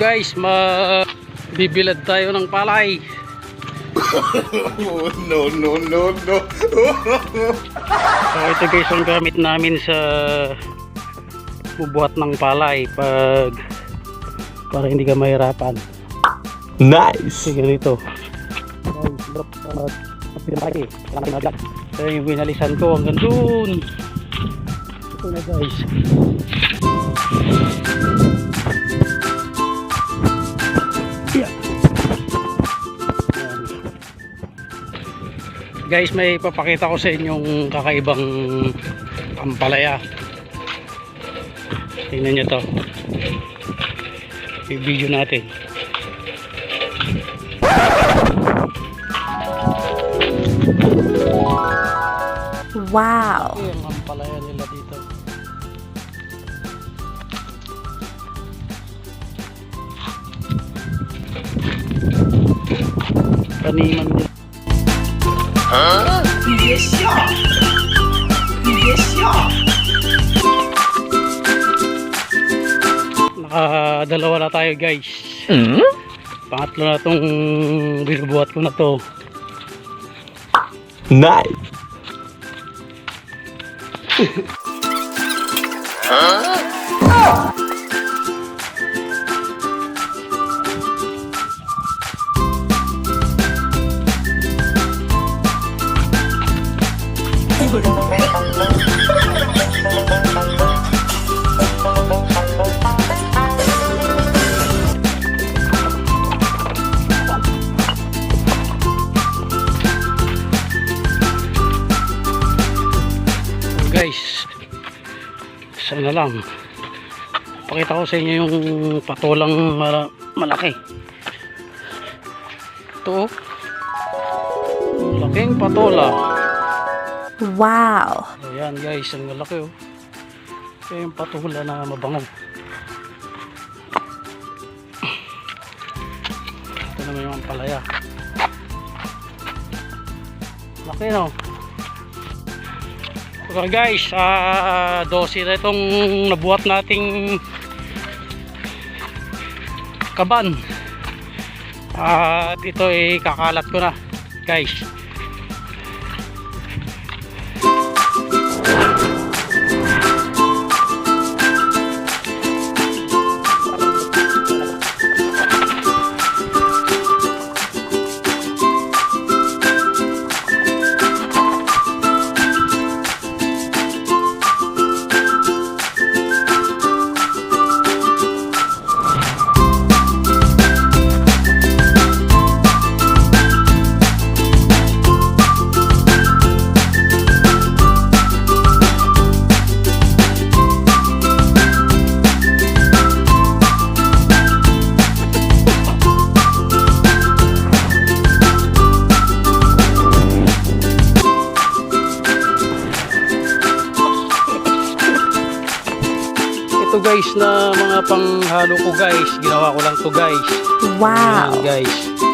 guys, bibilad tayo ng palay. Oh, no, no, no, no. So ito guys ang gamit namin sa bubuhat ng palay pag para hindi ka mahirapan. Nice. Lang pinaglag. So yung binalisan ko hanggang dun. Ito na guys. Yeah. Guys, may papakita ko sa inyong kakaibang ampalaya. Tingnan nyo to. I-video natin. Wow. Ito yung ampalaya nila dito. Taniman din. Huh? Yes, yeah. Yes, yeah. Nakadalawa na tayo guys. Mm? Pangatlo na itong binubuhat ko na to. Nice! huh? Sana lang pakita ko sa inyo yung patulang mala- malaki. Ito oh. laking patola. Wow. ayan guys ang malaki oh. Ito yung patula na mabango. Ito naman yung ampalaya. Laki no So guys, ah 12 na itong nabuhat nating kaban. At ito ay kakalat ko na, guys. Ito guys na mga panghalo ko guys, ginawa ko lang to guys. Wow. Ayan, guys.